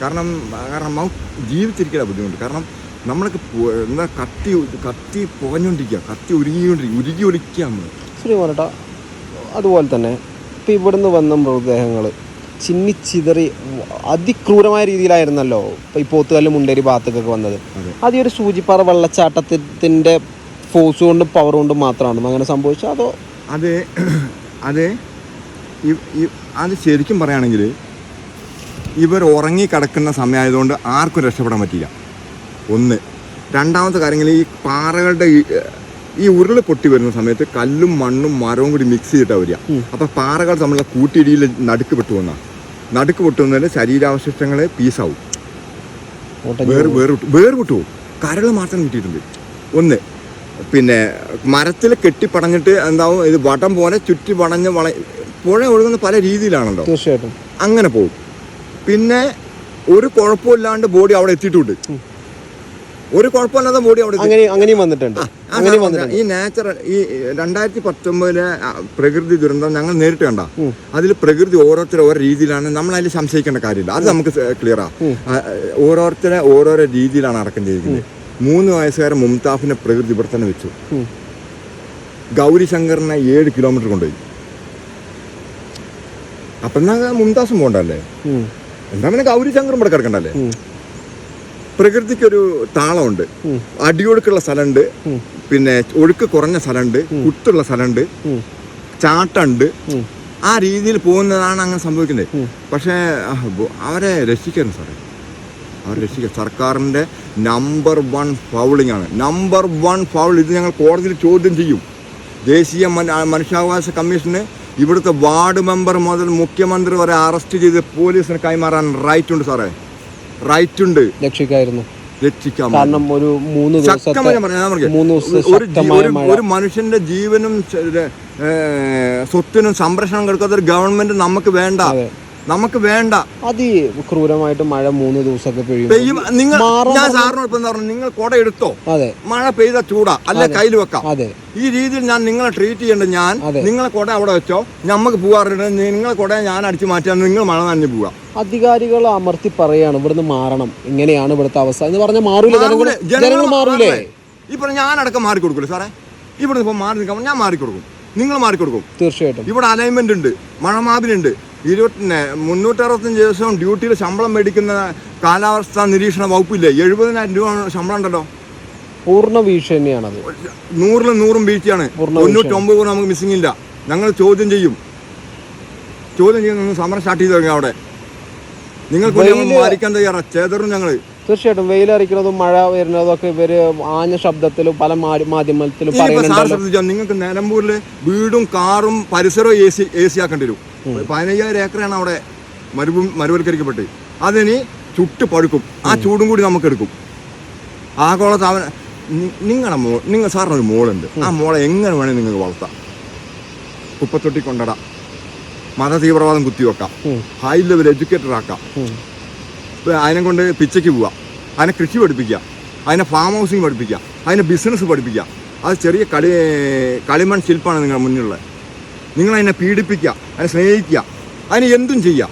Speaker 1: കാരണം കാരണം നമുക്ക് ജീവിച്ചിരിക്കുക ബുദ്ധിമുട്ട്. കാരണം നമ്മൾക്ക് എന്താ കത്തി കത്തി പുകഞ്ഞുകൊണ്ടിരിക്കുക കത്തി ഉരുകിക്കൊണ്ടിരിക്കുക ഉരുകി ഒലിക്കുക നമ്മൾ
Speaker 2: ശ്രീമാറേട്ടാ അതുപോലെ തന്നെ. ഇപ്പം ഇവിടുന്ന് വന്ന മൃതദേഹങ്ങൾ ചിന്നിച്ചിതറി അതിക്രൂരമായ രീതിയിലായിരുന്നല്ലോ ഈ പോത്തുകല്ല് മുണ്ടേരി ഭാഗത്തേക്കൊക്കെ വന്നത്.
Speaker 1: അതെ.
Speaker 2: ഈ ഒരു സൂചിപ്പാറ വെള്ളച്ചാട്ടത്തിന്റെ ഫോഴ്സ് കൊണ്ടും പവർ കൊണ്ടും മാത്രമാണ്. അങ്ങനെ സംഭവിച്ചത് അതോ
Speaker 1: അത് *clears throat* അത് അത് ശരിക്കും പറയുകയാണെങ്കിൽ ഇവർ ഉറങ്ങി കിടക്കുന്ന സമയമായതുകൊണ്ട് ആർക്കും രക്ഷപ്പെടാൻ പറ്റില്ല ഒന്ന്. രണ്ടാമത്തെ കാര്യങ്ങൾ ഈ പാറകളുടെ ഈ ഉരുൾ പൊട്ടി വരുന്ന സമയത്ത് കല്ലും മണ്ണും മരവും കൂടി മിക്സ് ചെയ്തിട്ടാണ് വരിക. അപ്പം പാറകൾ തമ്മിലുള്ള കൂട്ടിയിടിയിൽ നടുക്ക് പെട്ടു വന്ന നടുക്ക് പൊട്ടുന്നതിന് ശരീരാവശിഷ്ടങ്ങൾ പീസാവും വേർ വേർവിട്ടു വേർവിട്ടു കരകൾ മാത്രം കിട്ടിയിട്ടുണ്ട്. ഒന്ന് പിന്നെ മരത്തിൽ കെട്ടിപ്പടഞ്ഞിട്ട് എന്താവും ഇത് വടം പോലെ ചുറ്റി പടഞ്ഞ് വള പുഴ ഒഴുകുന്ന പല രീതിയിലാണല്ലോ.
Speaker 2: തീർച്ചയായിട്ടും.
Speaker 1: അങ്ങനെ പോകും. പിന്നെ ഒരു കുഴപ്പമില്ലാണ്ട് ബോഡി അവിടെ എത്തിയിട്ടുണ്ട്. ഒരു കുഴപ്പമില്ലാതെ മോഡി അവിടെ
Speaker 2: അങ്ങനെ അങ്ങനെയും വന്നിട്ടുണ്ട്. അങ്ങനെയും വന്നിട്ടുണ്ട്.
Speaker 1: ഈ നാച്ചുറൽ ഈ രണ്ടായിരത്തി പത്തൊമ്പതിലെ പ്രകൃതി ദുരന്തം ഞങ്ങൾ നേരിട്ട് കണ്ട. അതിൽ പ്രകൃതി ഓരോരുത്തർ ഓരോ രീതിയിലാണ് നമ്മൾ അതിൽ സംശയിക്കേണ്ട കാര്യമില്ല. അത് നമുക്ക് ക്ലിയറാ ഓരോരുത്തരെ ഓരോരോ രീതിയിലാണ് അടക്കം ചെയ്തിരിക്കുന്നത്. മൂന്ന് വയസ്സുകാരൻ മുംതാഫിനെ പ്രകൃതി ഇവിടെ തന്നെ വെച്ചു.
Speaker 2: ഗൗരിശങ്കറിനെ
Speaker 1: ഗൗരി ശങ്കറിനെ ഏഴ് കിലോമീറ്റർ കൊണ്ടുപോയി. അപ്പൊ എന്നാ മുംതാസും പോകണ്ടല്ലേ. എന്താ പിന്നെ ഗൗരി ശങ്കറും ഇവിടെ കിടക്കണ്ടല്ലേ. പ്രകൃതിക്കൊരു താളമുണ്ട്. അടിയൊഴുക്കുള്ള സ്ഥലമുണ്ട്. പിന്നെ ഒഴുക്ക് കുറഞ്ഞ സ്ഥലമുണ്ട്. കുത്തുള്ള സ്ഥലമുണ്ട്. ചാട്ടുണ്ട് ആ രീതിയിൽ പോകുന്നതാണ് അങ്ങനെ സംഭവിക്കുന്നത്. പക്ഷേ അവരെ രക്ഷിക്കണം സാറേ. അവരെ രക്ഷിക്കുക സർക്കാരിന്റെ നമ്പർ വൺ ഫൗളിംഗ് ആണ് നമ്പർ വൺ ഫൗൾ ഇത് ഞങ്ങൾ കോടതിയിൽ ചോദ്യം ചെയ്യും. ദേശീയ മനുഷ്യാവകാശ കമ്മീഷന് ഇവിടുത്തെ വാർഡ് മെമ്പർ മുതൽ മുഖ്യമന്ത്രി വരെ അറസ്റ്റ് ചെയ്ത് പോലീസിന് കൈമാറാൻ റൈറ്റ് ഉണ്ട് സാറേ. റൈറ്റ് ഉണ്ട്
Speaker 2: രക്ഷിക്കായിരുന്നു.
Speaker 1: രക്ഷിക്കാൻ
Speaker 2: കാരണം ഒരു മൂന്ന് ദിവസത്തെ
Speaker 1: ഒരു മനുഷ്യന്റെ ജീവനും സ്വത്തിനും സംരക്ഷണം കൊടുക്കാത്ത ഒരു ഗവൺമെന്റ് നമുക്ക് വേണ്ട. നമുക്ക് വേണ്ട.
Speaker 2: അതി ക്രൂരമായിട്ട് മഴ മൂന്ന് ദിവസമൊക്കെ പെയ്യും.
Speaker 1: നിങ്ങൾ ഞാൻ സാറിനോട് ഇപ്പം എന്താ പറഞ്ഞു നിങ്ങൾ കുട എടുത്തോ?
Speaker 2: അതെ.
Speaker 1: മഴ പെയ്ത ചൂടാ. അല്ലെ കയ്യിൽ വെക്കാം.
Speaker 2: അതെ.
Speaker 1: ഈ രീതിയിൽ ഞാൻ നിങ്ങളെ ട്രീറ്റ് ചെയ്യേണ്ട ഞാൻ. നിങ്ങളെ കുട അവിടെ വെച്ചോ? നമുക്ക് പോകാറുണ്ട് നിങ്ങളെ കുട ഞാൻ അടിച്ചു മാറ്റാൻ നിങ്ങൾ മഴ നനഞ്ഞു പോവാ.
Speaker 2: അധികാരികൾ അമർത്തി പറയാണ് ഇവിടുന്ന് മാറണം. ഇങ്ങനെയാണ് ഇവിടുത്തെ അവസ്ഥ എന്ന് പറഞ്ഞാൽ മാറൂല? ജനങ്ങൾ
Speaker 1: മാറൂലേ? ഇപ്പൊ ഞാനടക്കം കൊടുക്കില്ല സാറേ? ഇവിടെ ഇപ്പൊ മാറി നിൽക്കാൻ ഞാൻ മാറി കൊടുക്കും. നിങ്ങൾ മാറിക്കൊടുക്കും
Speaker 2: തീർച്ചയായിട്ടും.
Speaker 1: ഇവിടെ അലൈൻമെന്റ് ഉണ്ട്. മഴ മഴമാതിരിയുണ്ട് ഇരുപത്തി മുന്നൂറ്ററുപത്തഞ്ച് ദിവസവും ഡ്യൂട്ടിയിൽ ശമ്പളം മേടിക്കുന്ന കാലാവസ്ഥാ നിരീക്ഷണ വകുപ്പില്ലേ? എഴുപതിനായിരം രൂപ ശമ്പളം ഉണ്ടല്ലോ.
Speaker 2: പൂർണ ഭീഷണിയാണത്
Speaker 1: നൂറിലും നൂറും വീഴ്ചയാണ്. തൊണ്ണൂറ്റൊമ്പത് കൂടെ നമുക്ക് മിസ്സിംഗ് ഇല്ല. ഞങ്ങൾ ചോദ്യം ചെയ്യും. ചോദ്യം ചെയ്യുന്ന സമരം സ്റ്റാർട്ട് ചെയ്ത് തുടങ്ങി അവിടെ. നിങ്ങൾക്ക് മാറിക്കാൻ തയ്യാറാ ചേതറും ഞങ്ങൾ
Speaker 2: തീർച്ചയായിട്ടും വെയിലറിക്കുന്നതും മഴ വരുന്നതും ഒക്കെ ഇവർ ആഞ്ഞ ശബ്ദത്തിലും പല മാധ്യമത്തിലും
Speaker 1: നിങ്ങൾക്ക് നിലമ്പൂരിൽ വീടും കാറും പരിസരവും എ സി എ സി ആക്കേണ്ടി വരും. പതിനയ്യായിരം ഏക്കറാണ് അവിടെ മരുഭൂമി മരുവൽക്കരിക്കപ്പെട്ട്. അതിനി ചുട്ട് പഴുക്കും. ആ ചൂടും കൂടി നമുക്ക് എടുക്കും ആഗോള താപന നിങ്ങളുടെ മോൾ നിങ്ങൾ സാറിനൊരു മോളുണ്ട്. ആ മോളെ എങ്ങനെ വേണേൽ നിങ്ങൾക്ക് വളർത്താം. കുപ്പത്തൊട്ടി കൊണ്ടടാം മത തീവ്രവാദം കുത്തിവെക്കാം. ഹൈ ലെവൽ എഡ്യൂക്കേറ്റഡ് ആക്കാം അതിനെ കൊണ്ട് പിച്ചയ്ക്ക് പോവാം. അതിനെ കൃഷി പഠിപ്പിക്കുക അതിനെ ഫാം ഹൗസിങ് പഠിപ്പിക്കുക അതിനെ ബിസിനസ് പഠിപ്പിക്കുക അത് ചെറിയ കളി കളിമൺ ശില്പമാണ് നിങ്ങളുടെ മുന്നിലുള്ളത്. നിങ്ങൾ അതിനെ പീഡിപ്പിക്കുക അതിനെ സ്നേഹിക്കുക അതിന് എന്തും ചെയ്യുക.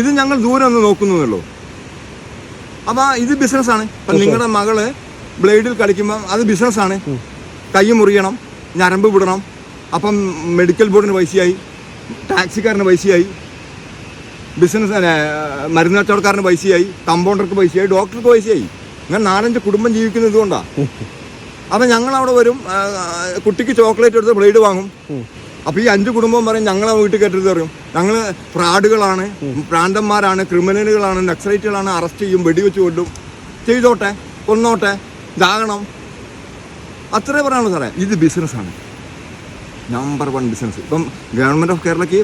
Speaker 1: ഇത് ഞങ്ങൾ ദൂരെ ഒന്ന് നോക്കുന്നുള്ളൂ അപ്പോൾ ഇത് ബിസിനസ്സാണ് ഇപ്പം നിങ്ങളുടെ മകൾ ബ്ലേഡിൽ കളിക്കുമ്പോൾ അത് ബിസിനസ്സാണ് കൈ മുറിയണം ഞരമ്പ് വിടണം അപ്പം മെഡിക്കൽ ബോർഡിന് പൈസയായി ടാക്സിക്കാരന് പൈസയായി ബിസിനസ് മരുന്ന് കച്ചവടക്കാരന് പൈസയായി കമ്പൗണ്ടർക്ക് പൈസയായി ഡോക്ടർക്ക് പൈസയായി. അങ്ങനെ നാലഞ്ച് കുടുംബം ജീവിക്കുന്നത് ഇതുകൊണ്ടാണ് അപ്പം ഞങ്ങൾ അവിടെ വരും കുട്ടിക്ക് ചോക്ലേറ്റ് എടുത്ത് ബ്ലേഡ് വാങ്ങും.
Speaker 2: ഉം.
Speaker 1: അപ്പോൾ ഈ അഞ്ച് കുടുംബം പറയും ഞങ്ങളെ വീട്ടിൽ കയറ്റരുത് പറയും. ഞങ്ങൾ പ്രാഡുകളാണ് പ്രാന്തന്മാരാണ് ക്രിമിനലുകളാണ് നക്സലൈറ്റുകളാണ് അറസ്റ്റ് ചെയ്യും വെടിവെച്ച് കൊല്ലും. ചെയ്തോട്ടെ കൊന്നോട്ടെ ഇതാകണം. അത്രേ പറയാനുള്ളൂ സാറേ. ഇത് ബിസിനസ്സാണ് നമ്പർ വൺ ബിസിനസ് ഇപ്പം ഗവൺമെന്റ് ഓഫ് കേരളയ്ക്ക്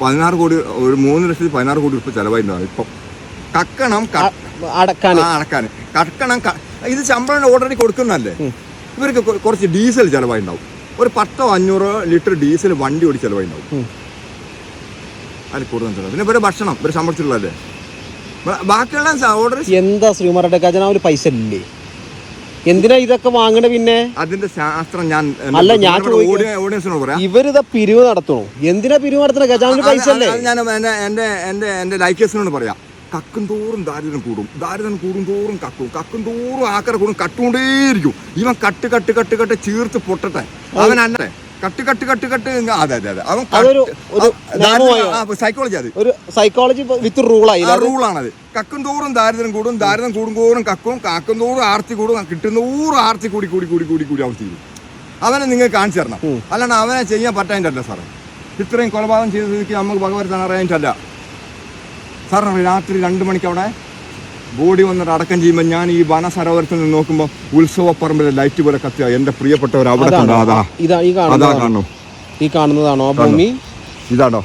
Speaker 1: പതിനാറ് കോടി ഒരു മൂന്ന് ലക്ഷത്തി പതിനാറ് കോടി രൂപ ചിലവായിട്ടുണ്ടാവും ഇപ്പം. കക്കണം
Speaker 2: അടക്കാൻ
Speaker 1: അടക്കാൻ കക്കണം ഇത് ശമ്പളം ഓൾറെഡി കൊടുക്കുന്നതല്ലേ? ഇവർക്ക് കുറച്ച് ഡീസൽ ചിലവായിട്ടുണ്ടാവും. ഒരു പത്തോ അഞ്ഞൂറോ ലിറ്റർ ഡീസൽ വണ്ടി ഓടി ചിലവായിട്ടുണ്ടാവും. അതിൽ കൂടുതൽ ചിലവ്. പിന്നെ ഇവർ ഭക്ഷണം ഇവർ ബ- ബാക്കിയുള്ള ഓർഡർ
Speaker 2: എന്താ ശ്രീമാരുടെ ഖജനാവിൽ പൈസ ഇല്ലേ? എന്തിനാ ഇതൊക്കെ വാങ്ങണ പിന്നെ?
Speaker 1: അതിന്റെ ശാസ്ത്രം ഞാൻ
Speaker 2: അല്ല, ഞാൻ
Speaker 1: ഓഡിയൻസിനോട് പറയാം.
Speaker 2: ഇവരിതാ പിരിവ് നടത്തണോ? എന്തിനാ പിരിവ് നടത്തണ ഖജാവിന് പൈസ അല്ലേ?
Speaker 1: ഞാൻ എന്റെ എന്റെ എന്റെ ലൈക്കേഴ്സിനോട് പറയാം. കക്കും തോറും ദാരിദ്ര്യം കൂടും. ദാരിദ്ര്യം കൂടും തോറും കക്കും. കക്കും തോറും ആക്കര കൂടും കട്ടുകൊണ്ടേയിരിക്കും. ഇവൻ കട്ട് കട്ട് കട്ട് കട്ട് ചീർത്ത് പൊട്ടട്ടെ. അവൻ അല്ലേ. കട്ട് കട്ട് കട്ട് കട്ട് അതെ അതെ അതെ. അവൻ സൈക്കോളജി അത്.
Speaker 2: ഒരു സൈക്കോളജി വിത്ത് റൂളായി
Speaker 1: ആ റൂളാണത് കക്കും തോറും ദാരിദ്ര്യം കൂടും. ദാരിദ്ര്യം കൂടും തോറും കക്കും. കാക്കും തോറും ആർത്തി കൂടും. കിട്ടുന്ന ഊറും ആർത്തി കൂടി കൂടി കൂടി കൂടി കൂടി ചെയ്യും അവനെ നിങ്ങൾ കാണിച്ചു തരണം. അല്ലാണ്ട് അവനെ ചെയ്യാൻ പറ്റാൻ സാറേ. ഇത്രയും കൊലപാതകം ചെയ്ത് നമുക്ക് ഭഗവത്താണ് അറിയാനിട്ടല്ല സാറിന് രാത്രി രണ്ട് മണിക്ക് അവിടെ ബോഡി വന്നിട്ട് അടക്കം ചെയ്യുമ്പോൾ ഞാൻ ഈ വനസരോവരത്തിൽ നിന്ന് നോക്കുമ്പോൾ ഉത്സവപ്പറമ്പിലെ ലൈറ്റ് പോലെ കത്തിയ എന്റെ പ്രിയപ്പെട്ടവർ അവിടെ അതാ.
Speaker 2: ഈ
Speaker 1: അതാ
Speaker 2: കാണുന്നതാണോ
Speaker 1: കാണുന്നു.
Speaker 2: ഈ കാണുന്നതാണോ? ആ ഭൂമി
Speaker 1: ഇതാണോ?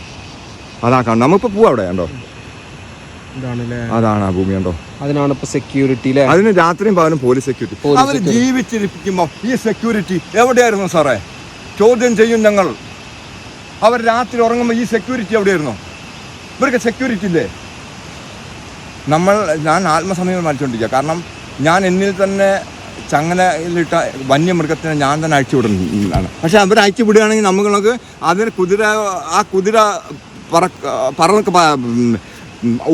Speaker 1: അതാ കാണണം നമ്മളിപ്പോൾ പോവാ അവിടെ
Speaker 2: ഉണ്ടോ
Speaker 1: അതാണ് ആ ഭൂമി ഉണ്ടോ
Speaker 2: അതിനാണ് ഇപ്പൊ സെക്യൂരിറ്റി
Speaker 1: അതിന് രാത്രിയും പകലും പോലീസ് സെക്യൂരിറ്റി
Speaker 2: പോലീസ്
Speaker 1: അവർ ജീവിച്ചിരിക്കുമ്പോൾ ഈ സെക്യൂരിറ്റി എവിടെയായിരുന്നു സാറേ? ചോദ്യം ചെയ്യും ഞങ്ങൾ. അവർ രാത്രി ഉറങ്ങുമ്പോൾ ഈ സെക്യൂരിറ്റി എവിടെയായിരുന്നു? ഇവർക്ക് സെക്യൂരിറ്റി ഇല്ലേ? നമ്മൾ ഞാൻ ആത്മസമയം മാറ്റിക്കൊണ്ടിരിക്കുക കാരണം ഞാൻ എന്നിൽ തന്നെ ചങ്ങലയിലിട്ട വന്യമൃഗത്തിനെ ഞാൻ തന്നെ അഴിച്ചു വിടുന്നതാണ് പക്ഷെ അവർ അഴിച്ചു വിടുകയാണെങ്കിൽ നമുക്ക് അതിന് കുതിര ആ കുതിര പറ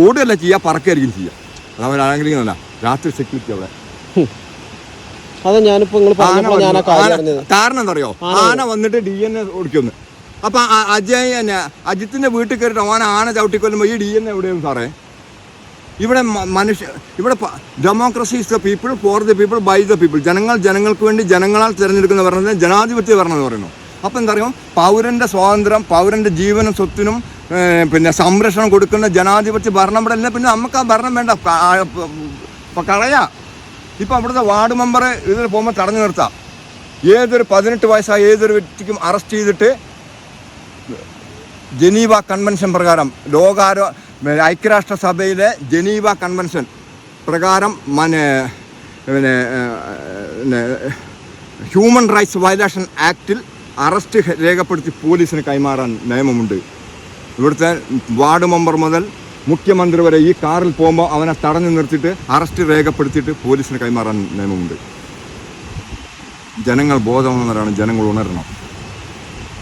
Speaker 1: ഓടുകയല്ല ചെയ്യുക പറക്കുകയായിരിക്കും ചെയ്യുക. അത് അവരാണെങ്കിലും രാത്രി സെക്യൂരിറ്റി അവിടെ.
Speaker 2: അതാ നിങ്ങൾ
Speaker 1: കാരണം എന്താ അറിയോ? ആന വന്നിട്ട് ഡി എൻ എ ഓടിക്കുന്നു. അപ്പൊ അജയ് തന്നെ അജിത്തിന്റെ വീട്ടിൽ കയറിയിട്ട് ഓന ആന ചവിട്ടിക്കൊല്ലുമ്പോൾ ഈ ഡി എൻ എ എവിടെയാണ് സാറേ? ഇവിടെ മനുഷ്യ ഇവിടെ democracy is the people for the people by the people ജനങ്ങൾ ജനങ്ങൾക്ക് വേണ്ടി ജനങ്ങളാൽ തിരഞ്ഞെടുക്കുന്ന പറയുന്നത് ജനാധിപത്യ ഭരണം എന്ന് പറയുന്നു. അപ്പോൾ എന്താ പറയുക പൗരന്റെ സ്വാതന്ത്ര്യം പൗരന്റെ ജീവനും സ്വത്തിനും പിന്നെ സംരക്ഷണം കൊടുക്കുന്ന ജനാധിപത്യ ഭരണം ഇവിടെ അല്ല. പിന്നെ നമുക്ക് ആ ഭരണം വേണ്ട. കളയാ. ഇപ്പം അവിടുത്തെ വാർഡ് മെമ്പർ ഇതിൽ പോകുമ്പോൾ തടഞ്ഞു നിർത്താം. ഏതൊരു പതിനെട്ട് വയസ്സായ ഏതൊരു വ്യക്തിക്കും അറസ്റ്റ് ചെയ്തിട്ട് ജനീവ കൺവെൻഷൻ പ്രകാരം ലോകാരോ ഐക്യരാഷ്ട്ര സഭയിലെ ജനീവ കൺവെൻഷൻ പ്രകാരം മനെ പിന്നെ ഹ്യൂമൻ റൈറ്റ്സ് വയലേഷൻ ആക്റ്റിൽ അറസ്റ്റ് രേഖപ്പെടുത്തി പോലീസിന് കൈമാറാൻ നിയമമുണ്ട്. ഇവിടുത്തെ വാർഡ് മെമ്പർ മുതൽ മുഖ്യമന്ത്രി വരെ ഈ കാറിൽ പോകുമ്പോൾ അവനെ തടഞ്ഞു നിർത്തിയിട്ട് അറസ്റ്റ് രേഖപ്പെടുത്തിയിട്ട് പോലീസിന് കൈമാറാൻ നിയമമുണ്ട്. ജനങ്ങൾ ബോധവാന്മാരാണ് ജനങ്ങൾ ഉണരണം.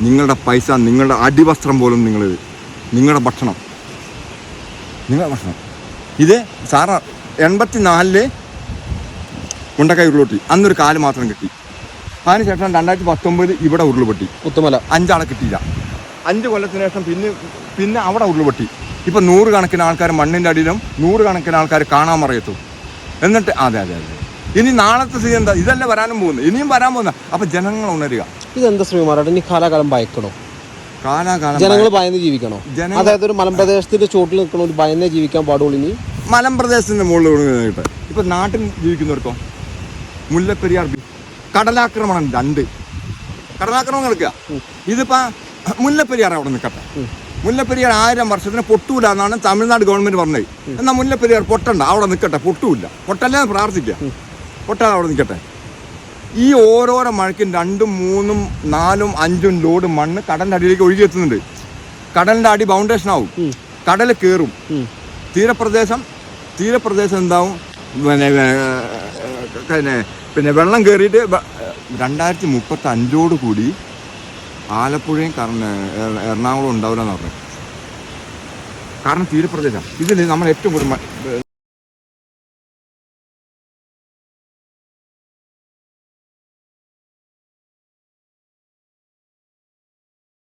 Speaker 1: നിങ്ങളുടെ പൈസ നിങ്ങളുടെ അടിവസ്ത്രം പോലും നിങ്ങൾ നിങ്ങളുടെ ഭക്ഷണം നിങ്ങളുടെ ഭക്ഷണം ഇത് സാറ എൺപത്തി നാലിൽ ഉണ്ടക്കായ ഉരുളൊട്ടി അന്നൊരു കാൽ മാത്രം കിട്ടി. അതിനുശേഷം രണ്ടായിരത്തി പത്തൊമ്പത് ഇവിടെ ഉരുളുപൊട്ടി.
Speaker 2: മുത്തുമല
Speaker 1: അഞ്ചാളെ കിട്ടിയില്ല. അഞ്ച് കൊല്ലത്തിന് ശേഷം പിന്നെ പിന്നെ അവിടെ ഉരുളുപൊട്ടി. ഇപ്പം നൂറുകണക്കിന് ആൾക്കാർ മണ്ണിന്റെ അടിയിലും നൂറുകണക്കിന് ആൾക്കാർ കാണാൻ മറിയത്തു. എന്നിട്ട് അതെ അതെ അതെ. ഇനി നാളത്തെ സ്ഥിതി എന്താ? ഇതല്ല വരാനും പോകുന്നത്. ഇനിയും വരാൻ പോകുന്ന അപ്പം ജനങ്ങൾ ഉണരുക.
Speaker 2: ഇതെന്താ ശ്രീമാരുടെ ഇനി കാലാകാലം ഭയക്കണോ?
Speaker 1: കാലാകാലം
Speaker 2: ജനങ്ങൾ ഭയന്ന് ജീവിക്കണോ? അതായത് ഒരു മലമ്പ്രദേശത്തിന്റെ ചോട്ടിൽ നിൽക്കണ ഒരു ഭയന്നേ ജീവിക്കാൻ പാടുള്ളൂ ഇനി?
Speaker 1: മലമ്പ്രദേശത്തിന്റെ മുകളിൽ കിട്ടെ ഇപ്പൊ നാട്ടിൽ ജീവിക്കുന്നവർക്കോ? മുല്ലപ്പെരിയാർ കടലാക്രമണം രണ്ട്. കടലാക്രമണം നടക്കുക. ഇതിപ്പോ മുല്ലപ്പെരിയാർ അവിടെ നിൽക്കട്ടെ. മുല്ലപ്പെരിയാർ ആയിരം വർഷത്തിന് പൊട്ടൂല എന്നാണ് തമിഴ്നാട് ഗവൺമെന്റ് പറഞ്ഞത്. എന്നാ മുല്ലപ്പെരിയാർ പൊട്ടണ്ട അവിടെ നിൽക്കട്ടെ. പൊട്ടൂല പൊട്ടല്ലേ പ്രാർത്ഥിക്കുക. പൊട്ടാതെ അവിടെ നിൽക്കട്ടെ. ഈ ഓരോരോ മഴയ്ക്കും രണ്ടും മൂന്നും നാലും അഞ്ചും ലോഡ് മണ്ണ് കടലിന്റെ അടിയിലേക്ക് ഒഴുകി എത്തുന്നുണ്ട്. കടലിന്റെ അടി ബൗണ്ടേഷൻ ആവും. കടൽ കയറും. തീരപ്രദേശം തീരപ്രദേശം എന്താവും? പിന്നെ പിന്നെ പിന്നെ വെള്ളം കയറിയിട്ട് രണ്ടായിരത്തി മുപ്പത്തി അഞ്ചോട് കൂടി ആലപ്പുഴയും കാരണം എറണാകുളം ഉണ്ടാവില്ല എന്ന് പറഞ്ഞു. കാരണം തീരപ്രദേശം. ഇതിൽ നമ്മൾ ഏറ്റവും കൂടുതൽ